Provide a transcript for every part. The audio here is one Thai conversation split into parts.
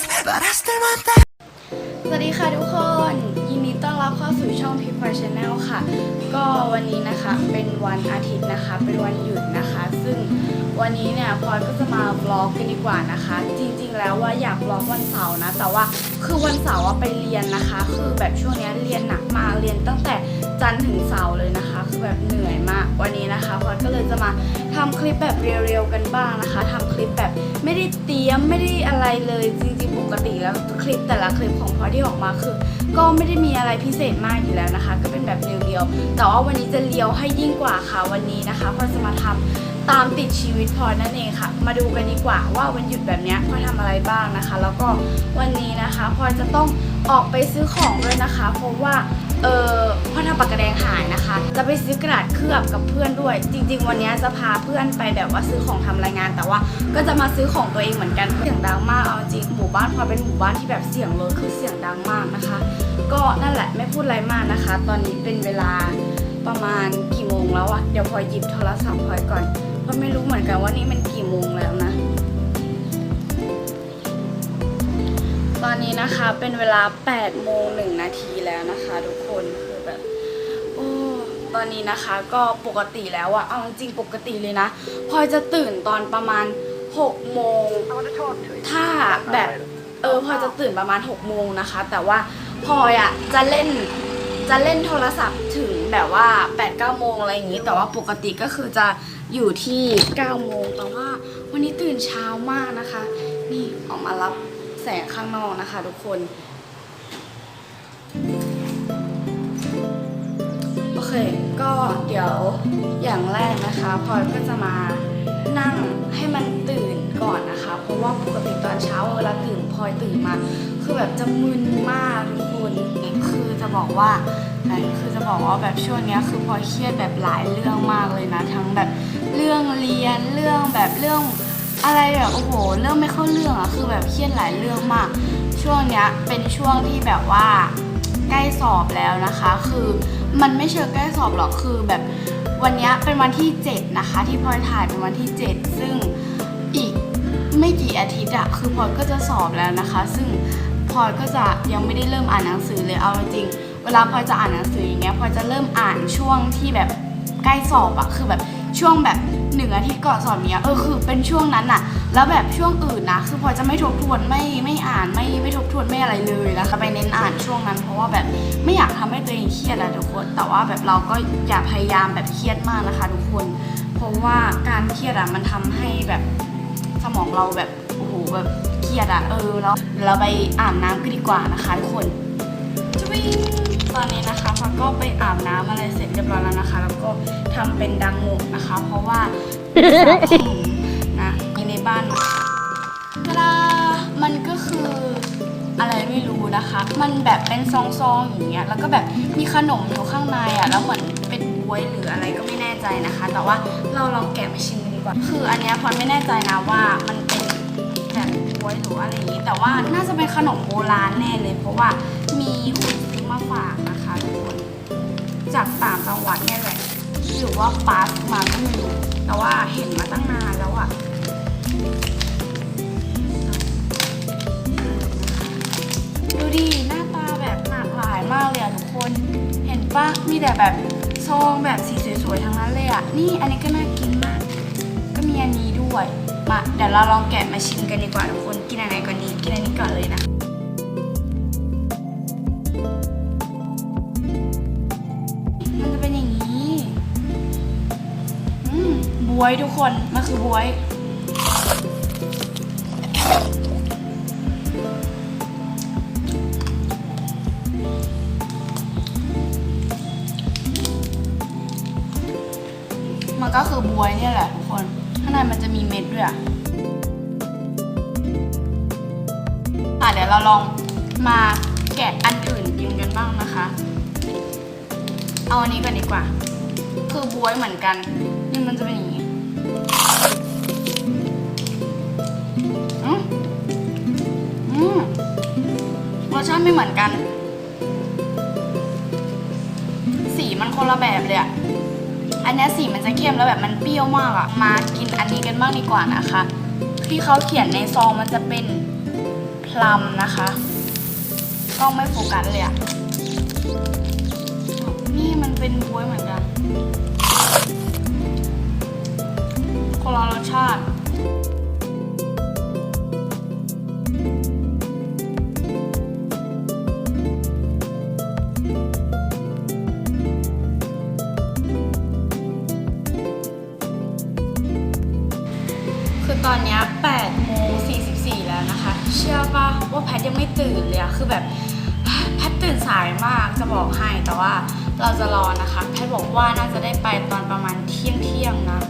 สวัสดีค่ะทุกคน ยินดีต้อนรับเข้าสู่ช่องพิพาชแนลค่ะ ก็วันนี้นะคะเป็นวันอาทิตย์นะคะ เป็นวันหยุดนะคะ ซึ่งวันนี้เนี่ยพลอยก็จะมาบล็อกกันดีกว่านะคะ จริงๆ แล้วว่าอยากบล็อกวันเสาร์นะ แต่ว่าคือวันเสาร์ไปเรียนนะคะ คือแบบช่วงนี้เรียนหนักมากเรียนตั้งแต่จันทร์ถึงเสาร์เลยนะคะ มาทำคลิปแบบเรียวๆกันบ้างนะคะทำคลิปแบบไม่ได้เตรียมไม่ได้อะไรเลยจริงๆปกติแล้วคลิปแต่ละคลิปของพอยที่ออกมาคือ ก็ไม่ได้มีอะไรพิเศษมากอยู่แล้วนะคะ ก็เป็นแบบเรียวๆแต่ว่าวันนี้จะเลียวให้ยิ่งกว่าค่ะวันนี้นะคะพลอยจะมาทำตามติดชีวิตพลอยนั่นเองค่ะ มาดูกันดีกว่าว่าวันหยุดแบบเนี้ยพลอยทำอะไรบ้างนะคะ แล้วก็วันนี้นะคะพลอยจะต้องออกไปซื้อของด้วยนะคะ เพราะว่าเออพลอยทำปากกาแดงหายนะคะ จะไปซื้อกระดาษเคลือบกับเพื่อนด้วย จริง ๆ วันนี้จะพาเพื่อนไปแบบว่าซื้อของทำรายงาน แต่ว่าก็จะมาซื้อของตัวเองเหมือนกันเสียงดังมากเอาจริงหมู่บ้านพอเป็นหมู่บ้านที่แบบเสียงรถคือเสียงดังมากนะคะ ก็นั่นแหละไม่พูดอะไรมากนะคะ ตอนนี้เป็นเวลาประมาณกี่โมงแล้วอะเดี๋ยวพอยหยิบโทรศัพท์พลอยก่อนเพราะไม่รู้เหมือนกันว่านี่มันกี่โมงแล้วนะ ตอนนี้นะคะเป็นเวลา8โมง1นาทีแล้วนะคะ ทุกคนคือ อนนี้นะคะ ก็ปกติแล้วอะเอาจริงปกติเลยนะพลอยจะตื่นตอนประมาณ6โมงถ้าแบบเออพลอยจะตื่นประมาณ6โมงนะคะ แต่ว่าพลอยอะจะเล่นจะเล่นโทรศัพท์ถึงแบบว่า8 9โมงอะไรอย่างนี้ แต่ว่าปกติก็คือจะอยู่ที่9โมงแต่ว่าวันนี้ตื่นเช้ามากนะคะ นี่ออกมารับแสงข้างนอกนะคะ ทุกคน เค ก็เดี๋ยวอย่างแรกนะคะพลอยก็จะมานั่งให้มันตื่นก่อนนะคะ เพราะว่าปกติตอนเช้าเวลาตื่นพลอยตื่นมา คือแบบจะมึนมากทุกคนคือจะบอกว่าคือจะบอกว่าแบบช่วงนี้คือพลอยเครียดแบบหลายเรื่องมากเลยนะ ทั้งแบบเรื่องเรียนเรื่องแบบเรื่องอะไรแบบโอ้โหเรื่องไม่เข้าเรื่องอะคือแบบเครียดหลายเรื่องมาก ช่วงเนี้ยเป็นช่วงที่แบบว่า ใกล้สอบแล้วนะคะ คือมันไม่เชิงใกล้สอบหรอกคือแบบวันนี้เป็นวันที่ 7 นะคะ ที่พลอยถ่ายเป็นวันที่ 7 ซึ่งอีกไม่กี่อาทิตย์อะคือพลอยก็จะสอบแล้วนะคะ ซึ่งพลอยก็จะยังไม่ได้เริ่มอ่านหนังสือเลยเอาจริง เวลาพลอยจะอ่านหนังสืออย่างเงี้ยพลอยจะเริ่มอ่านช่วงที่แบบใกล้สอบอะคือแบบช่วงแบบหนึ่งอาทิตย์ก่อนสอบเนี้ยเออคือเป็นช่วงนั้นอะ แล้วแบบช่วงอื่นนะ คือพอจะไม่ทบทวนไม่ไม่อ่านไม่ไม่ทบทวนไม่อะไรเลยนะคะไปเน้นอ่านช่วงนั้น เพราะว่าแบบไม่อยากทำให้ตัวเองเครียดอะทุกคน แต่ว่าแบบเราก็อย่าพยายามแบบเครียดมากนะคะ ทุกคน เพราะว่าการเครียดอะมันทำให้แบบสมองเราแบบโอ้โหแบบเครียดอะเออแล้วเราไปอาบน้ำกันดีกว่านะคะทุกคนจุ๊ยตอนนี้นะคะพอก็ไปอาบน้ำอะไรเสร็จเรียบร้อยแล้วนะคะ แล้วก็ทำเป็นดังหมูกนะคะ เพราะว่า อยู่ในบ้านกระดามันก็คืออะไรไม่รู้นะคะ มันแบบเป็นซองๆอย่างเงี้ย แล้วก็แบบมีขนมอยู่ข้างในอะ แล้วเหมือนเป็นบวยหรืออะไรก็ไม่แน่ใจนะคะ แต่ว่าเราลองแกะมาชิมดีกว่า คืออันเนี้ยพอยไม่แน่ใจนะว่ามันเป็นแบบบวยหรืออะไรอย่างงี้ แต่ว่าน่าจะเป็นขนมโบราณแน่เลย เพราะว่ามีคนซื้อมาฝากนะคะทุกคน จากต่างจังหวัดเนี่ยแหละ หรือว่าปาสมาก็ไม่รู้ แต่ว่าเห็นมาตั้งนานแล้วอะ ดิหน้าตาแบบหลากหลายมากเลยอะทุกคน เห็นปะมีแต่แบบซองแบบสีสวยๆทั้งนั้นเลยอะนี่อันนี้ก็น่ากินมาก ก็มีอันนี้ด้วย มาเดี๋ยวเราลองแกะมาชิมกันดีกว่าทุกคน กินอันไหนก่อนดี กินอันนี้ก่อนเลยนะมันจะเป็นอย่างนี้ อืมบวยทุกคน มันคือบวย มันก็คือบวยเนี่ยแหละทุกคน ข้างในมันจะมีเม็ดด้วยอะอะเดี๋ยวเราลองมาแกะอันอื่นกินกันบ้างนะคะ เอาอันนี้ก่อนดีกว่า คือบวยเหมือนกัน นี่มันจะเป็นอย่างนี้อืมอืมรสชาติไม่เหมือนกัน สีมันคนละแบบเลยอะ อันนี้สีมันจะเข้มแล้วแบบมันเปรี้ยวมากอะมากินอันนี้กันบ้างดีกว่านะคะ ที่เขาเขียนในซองมันจะเป็นพลัมนะคะกล้องไม่โฟกัสเลยอะนี่มันเป็นบวยเหมือนกันคนละรสชาติ 8โมง44 แล้วนะคะ เชื่อป่ะว่าแพทยังไม่ตื่นเลยอะคือแบบแพทตื่นสายมากจะบอกให้แต่ว่าเราจะรอนะคะ แพทบอกว่าน่าจะได้ไปตอนประมาณเที่ยงเที่ยงนะ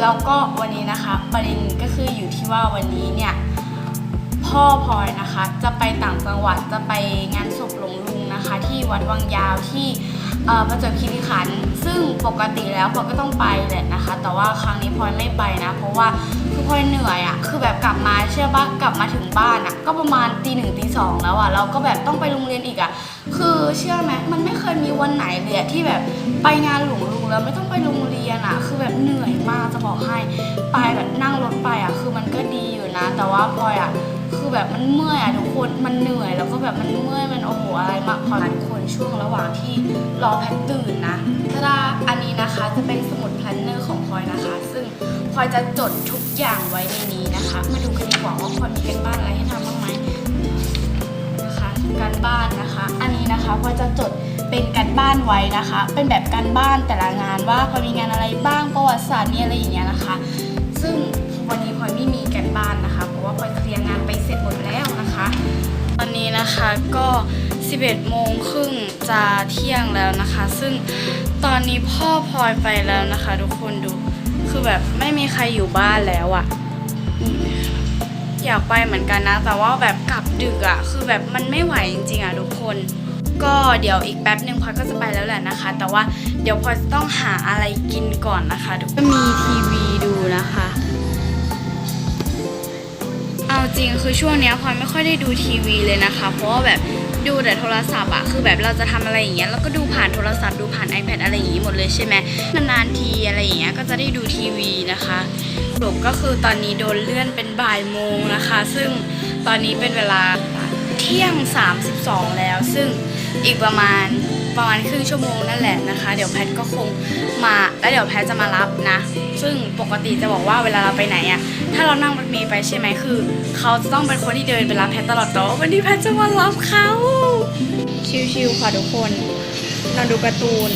แล้วก็วันนี้นะคะ ประเด็นก็คืออยู่ที่ว่าวันนี้เนี่ยพ่อพลอยนะคะ จะไปต่างจังหวัดจะไปงานศพหลวงลุงนะคะ ที่วัดวังยาวที่ประจวบคีรีขันธ์ซึ่งปกติแล้วพลอยก็ต้องไปแหละนะคะ แต่ว่าครั้งนี้พลอยไม่ไปนะ เพราะว่า พลอยเหนื่อยอะ่ะคือแบบกลับมาเชื่อปะกลับมาถึงบ้านอะ่ะก็ประมาณตีหนึ่งตีสองแล้วอะ่ะเราก็แบบต้องไปโรงเรียนอีกอะ่ะคือเชื่อไหมมันไม่เคยมีวันไหนเลยที่แบบไปงานหลวงลุงแล้วไม่ต้องไปโรงเรียนอะ่ะคือแบบเหนื่อยมากจะบอกให้ไปแบบนั่งรถไปอะ่ะคือมันก็ดีอยู่นะ แต่ว่าพลอยอะคือแบบมันเมื่อยอะทุกคนมันเหนื่อยแล้วก็แบบมันเมื่อยมันโอ้โหอะไรมากพอทุกคนช่วงระหว่างที่รอแพทตื่นนะถ้าดาอันนี้นะคะจะเป็นสมุดแพลนเนอร์ของพลอยนะคะ ซึ่ง พลอยจะจดทุกอย่างไว้ในนี้นะคะ มาดูกันดีกว่าว่าพลอยมีกันบ้านอะไรให้ทำบ้างไหมนะคะ การบ้านนะคะ อันนี้นะคะพลอยจะจดเป็นการบ้านไว้นะคะ เป็นแบบการบ้านแต่ละงานว่าพลอยมีงานอะไรบ้างประวัติศาสตร์มีอะไรอย่างเงี้ยนะคะ ซึ่งวันนี้พลอยไม่มีกันบ้านนะคะ เพราะว่าพลอยเคลียร์งานไปเสร็จหมดแล้วนะคะ ตอนนี้นะคะก็ 11โมงครึ่งจะเที่ยงแล้วนะคะ ซึ่งตอนนี้พ่อพลอยไปแล้วนะคะ ทุกคนดู คือแบบไม่มีใครอยู่บ้านแล้วอะ่ะ อยากไปเหมือนกันนะ แต่ว่าแบบกลับดึกอะ่ะ คือแบบมันไม่ไหวจริงๆอะทุกคน ก็เดี๋ยวอีกแป๊บหนึ่งพลอยก็จะไปแล้วแหละนะคะ แต่ว่าเดี๋ยวพลอยต้องหาอะไรกินก่อนนะคะทุกคนมีทีวีดูนะคะ เอาจริงคือช่วงเนี้ยพลอยไม่ค่อยได้ดูทีวีเลยนะคะ เพราะว่าแบบ ดูแต่โทรศัพท์อะคือแบบเราจะทำอะไรอย่างเงี้ยแล้วก็ดูผ่านโทรศัพท์ดูผ่าน iPad อะไรอย่างงี้หมดเลยใช่ไหมนานๆทีอะไรอย่างเงี้ยก็จะได้ดูทีวีนะคะหลบก็คือตอนนี้โดนเลื่อนเป็นบ่ายโมงนะคะ ซึ่งตอนนี้เป็นเวลาเที่ยง 32 แล้ว ซึ่งอีกประมาณ ประมาณครึ่งชั่วโมงนั่นแหละนะคะ เดี๋ยวแพทก็คงมาแล้วเดี๋ยวแพทจะมารับนะ ซึ่งปกติจะบอกว่าเวลาเราไปไหนอะถ้าเรานั่งรถเมล์ไปใช่ไหมคือ เขาจะต้องเป็นคนที่เดินไปรับแพทตลอดแต่ว่าวันนี้แพทจะมารับเขาชิวๆค่ะทุกคนเราดูการ์ตูน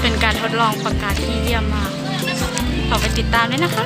เป็นการทดลองปากกาที่เยี่ยมมากขอไปติดตามด้วยนะคะ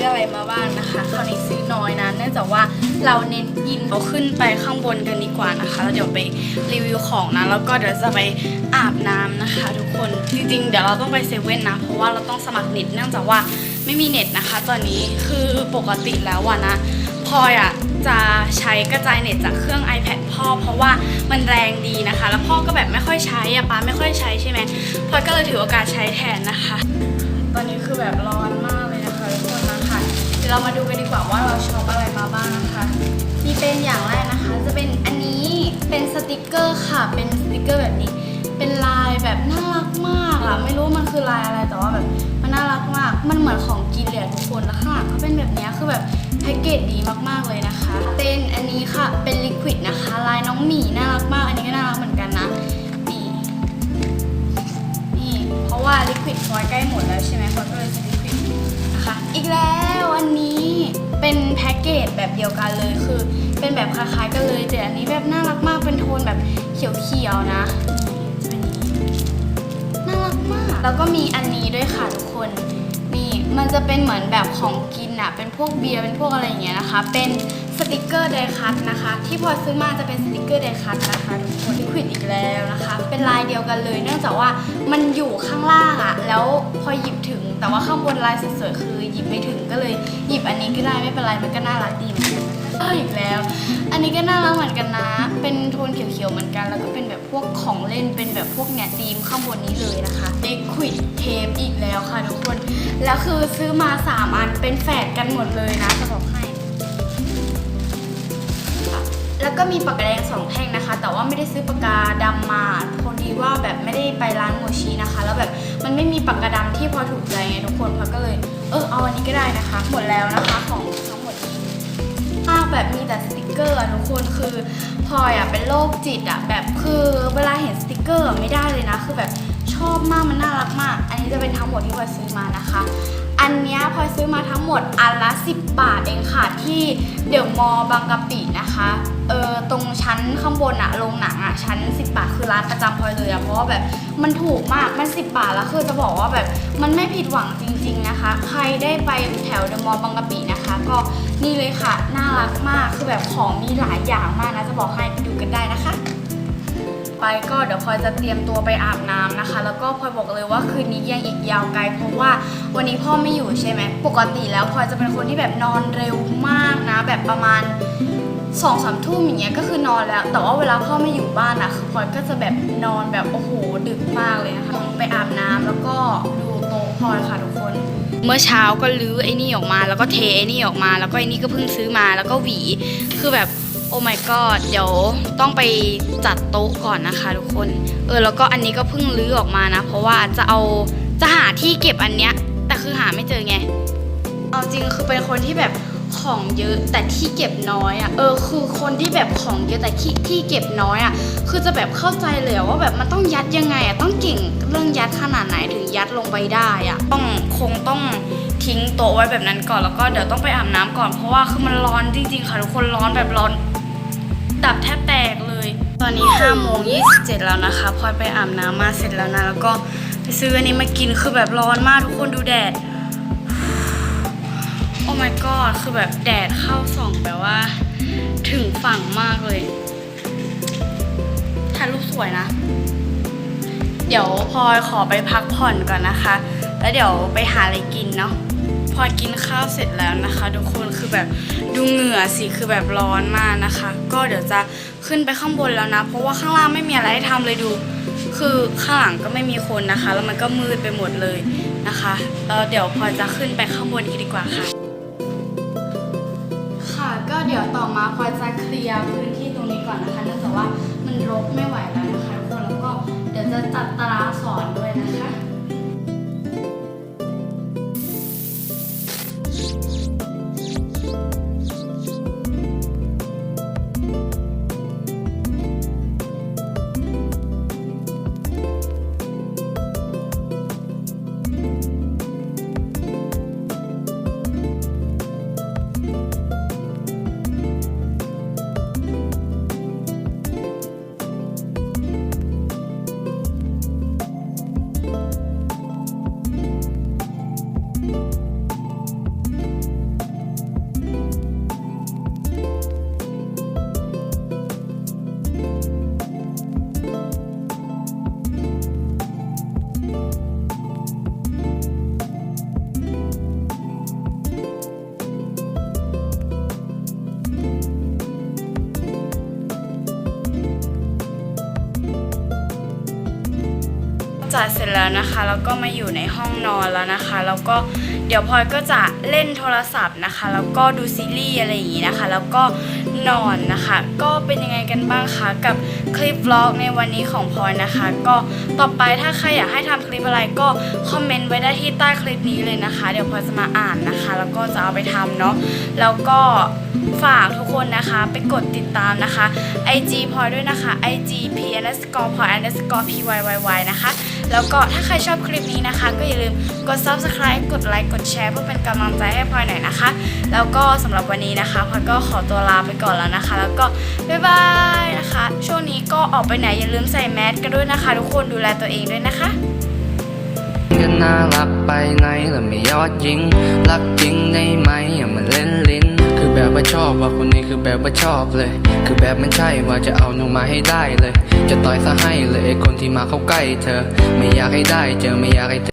อยซื้ออะไรมาบ้างนะคะคราวนี้ซื้อน้อยนะเนื่องจากว่าเราเน้นกินเราขึ้นไปข้างบนกันดีกว่านะคะแล้วเดี๋ยวไปรีวิวของนะแล้วก็เดี๋ยวจะไปอาบน้ำนะคะ ทุกคนจริงๆเดี๋ยวเราต้องไปเซเว่นนะเพราะว่าเราต้องสมัครเน็ตเนื่องจากว่าไม่มีเน็ตนะคะ ตอนนี้คือปกติแล้วอะนะพลอยอะจะใช้กระจายเน็ตจากเครื่อง iPad พ่อ เพราะว่ามันแรงดีนะคะ แล้วพ่อก็แบบไม่ค่อยใช้อะป้าไม่ค่อยใช้ใช่ไหมพลอยก็เลยถือโอกาสใช้แทนนะคะ ตอนนี้คือแบบร้อนมาก เรามาดูกันดีกว่าว่าเราช็อปอะไรมาบ้างนะคะนี่เป็นอย่างแรกนะคะ จะเป็นอันนี้เป็นสติกเกอร์ค่ะ เป็นสติกเกอร์แบบนี้ เป็นลายแบบน่ารักมากอะไม่รู้มันคือลายอะไรแต่ว่าแบบมันน่ารักมาก มันเหมือนของกินเลยทุกคนแล้วข้างหลังก็เป็นแบบนี้คือแบบแพ็กเกจดีมากๆเลยนะคะ เป็นอันนี้ค่ะเป็นลิควิดนะคะ ลายน้องหมีน่ารักมาก อันนี้ก็น่ารักเหมือนกันนะนี่นี่เพราะว่าลิควิดฟอยใกล้หมดแล้วใช่ไหมฟอยก็เลยซื้อลิควิด อีกแล้วอันนี้เป็นแพ็กเกจแบบเดียวกันเลยคือ เป็นแบบคล้ายๆกันเลยแต่อันนี้แบบน่ารักมากเป็นโทนแบบเขียวๆนะน,น่ารักมาก แล้วก็มีอันนี้ด้วยค่ะทุกคนนี่มันจะเป็นเหมือนแบบของกินอะเป็นพวกเบียร์เป็นพวกอะไรอย่างเงี้ยนะคะ เป็น สติกเกอร์ไดคัตนะคะ ที่พอซื้อมาจะเป็นสติกเกอร์ไดคัตนะคะทุกคนลิควิดอีกแล้วนะคะ เป็นลายเดียวกันเลย เนื่องจากว่ามันอยู่ข้างล่างอะแล้วพอหยิบถึง แต่ว่าข้างบนลายสวยๆคือหยิบไม่ถึงก็เลยหยิบอันนี้ก็ได้ไม่เป็นไรมันก็น่ารักดีเหมือนกันเอออีกแล้ว อันนี้ก็น่ารักเหมือนกันนะ เป็นโทนเขียวๆเหมือนกัน แล้วก็เป็นแบบพวกของเล่น เป็นแบบพวกเนี่ยธีมข้างบนนี้เลยนะคะ Liquid Tape อีกแล้วค่ะทุกคน แล้วคือซื้อมา 3 อันเป็นแฝดกันหมดเลยนะจะบอกให้ แล้วก็มีปากกาแดงสองแท่งนะคะ แต่ว่าไม่ได้ซื้อปากกาดำมาพอดีว่าแบบไม่ได้ไปร้านโมชินะคะ แล้วแบบมันไม่มีปากกาดำที่พอถูกใจไงทุกคนพอก็เลย เออเอาอันนี้ก็ได้นะคะ หมดแล้วนะคะของทั้งหมดนี้มากแบบมีแต่สติกเกอร์ทุกคนคือพลอยอะเป็นโรคจิตอะแบบคือเวลาเห็นสติกเกอร์ไม่ได้เลยนะ คือแบบชอบมากมันน่ารักมาก อันนี้จะเป็นทั้งหมดที่พลอยซื้อมานะคะอันนี้พลอยซื้อมาทั้งหมดอันละ 10 บาทเองค่ะ ที่เดี๋ยวมอบางกะปินะคะ เออตรงชั้นข้างบนอะโรงหนังอะชั้น 10 บาทคือร้านประจำพลอยเลยอะเพราะว่าแบบมันถูกมากมัน 10 บาทแล้วคือจะบอกว่าแบบมันไม่ผิดหวังจริง ๆนะคะ ใครได้ไปแถวเดอะมอลล์บางกะปินะคะ ก็นี่เลยค่ะน่ารักมากคือแบบของมีหลายอย่างมากนะจะบอกให้ไปดูกันได้นะคะไปก็เดี๋ยวพลอยจะเตรียมตัวไปอาบน้ำนะคะ แล้วก็พลอยบอกเลยว่าคืนนี้ยังอีกยาวไกลเพราะว่าวันนี้พ่อไม่อยู่ใช่ไหมปกติแล้วพลอยจะเป็นคนที่แบบนอนเร็วมากนะ แบบประมาณ สองสามทุ่มอย่างเงี้ยก็คือนอนแล้ว แต่ว่าเวลาพ่อไม่อยู่บ้านนะคือพลอยก็จะแบบนอนแบบโอ้โหดึกมากเลยนะคะไปอาบน้ำแล้วก็ดูโต๊ะพลอยค่ะทุกคน เมื่อเช้าก็ลื้อไอ้นี่ออกมา แล้วก็เทไอ้นี่ออกมา แล้วก็ไอ้นี่ก็เพิ่งซื้อมาแล้วก็หวี คือแบบโอ้ my god เดี๋ยวต้องไปจัดโต๊ะก่อนนะคะทุกคน เออแล้วก็อันนี้ก็เพิ่งลื้อออกมานะ เพราะว่าจะเอาจะหาที่เก็บอันเนี้ยแต่คือหาไม่เจอไง เอาจริงคือเป็นคนที่แบบ ของเยอะแต่ที่เก็บน้อยอะ่ะเออคือคนที่แบบของเยอะแต่ที่ที่เก็บน้อยอะ่ะคือจะแบบเข้าใจเลยว่าแบบมันต้องยัดยังไงอะ่ะต้องเก่งเรื่องยัดขนาดไหนถึงยัดลงไปได้อะ่ะต้องคงต้องทิ้งโต๊ะไว้แบบนั้นก่อนแล้วก็เดี๋ยวต้องไปอาบน้ำก่อนเพราะว่าคือมันร้อนจริง ๆ ค่ะทุกคนร้อนแบบร้อนดับแทบแตกเลย ตอนนี้5โมง27แล้วนะคะพลอยไปอาบน้ำมาเสร็จแล้วนะแล้วก็ไปซื้ออันนี้มากินคือแบบร้อนมากทุกคนดูแดด my god คือแบบแดดเข้าส่องแบบว่า ถึงฝั่งมากเลยถ่ายรูปสวยนะ เดี๋ยวพลอยขอไปพักผ่อนก่อนนะคะ แล้วเดี๋ยวไปหาอะไรกินเนาะพอกินข้าวเสร็จแล้วนะคะ ทุกคนคือแบบดูเหงื่อสิคือแบบร้อนมากนะคะ ก็เดี๋ยวจะขึ้นไปข้างบนแล้วนะ เพราะว่าข้างล่างไม่มีอะไรให้ทำเลยดู คือข้างหลังก็ไม่มีคนนะคะ แล้วมันก็มืดไปหมดเลยนะคะแล้วเดี๋ยวพลอจะขึ้นไปข้างบนอีกดีกว่าค่ะ เดี๋ยวต่อมาพลอยจะเคลียร์พื้นที่ตรงนี้ก่อนนะคะเนื่องจากว่ามันรกไม่ไหวแล้วนะคะทุกคนแล้วก็เดี๋ยวจะจัดตารางสอนด้วยนะคะ แล้วก็มาอยู่ในห้องนอนแล้วนะคะแล้วก็เดี๋ยวพลอยก็จะเล่นโทรศัพท์นะคะ แล้วก็ดูซีรีส์อะไรอย่างนี้นะคะ แล้วก็นอนนะคะ ก็เป็นยังไงกันบ้างคะกับคลิปวล็อกในวันนี้ของพลอยนะคะ ก็ต่อไปถ้าใครอยากให้ทำคลิปอะไรก็คอมเมนต์ไว้ได้ที่ใต้คลิปนี้เลยนะคะ เดี๋ยวพลอยจะมาอ่านนะคะ แล้วก็จะเอาไปทำเนาะแล้วก็ฝากทุกคนนะคะไปกดติดตามนะคะ IG พลอยด้วยนะคะ IG p underscore พลอย underscore p y y y นะคะ แล้วก็ถ้าใครชอบคลิปนี้นะคะ ก็อย่าลืมกด subscribe กดไลค์กดแชร์เพื่อเป็นกำลังใจให้พลอยหน่อยนะคะ แล้วก็สำหรับวันนี้นะคะพลอยก็ขอตัวลาไปก่อนแล้วนะคะ แล้วก็บ๊ายบายนะคะ ช่วงนี้ก็ออกไปไหนอย่าลืมใส่แมสกันด้วยนะคะ ทุกคนดูแลตัวเองด้วยนะคะกันน่ารักไปไหนแล้วไม่ยอดยิง รักจริงได้ไหมอย่ามาเล่นลิ้น คือแบบว่าชอบว่าคนนี้คือแบบว่าชอบเลย คือแบบมันใช่ว่าจะเอาหนูมาให้ได้เลย จะต่อยซะให้เลยไอคนที่มาเข้าใกล้เธอ ไม่อยากให้ได้เจอไม่อยากให้เธอ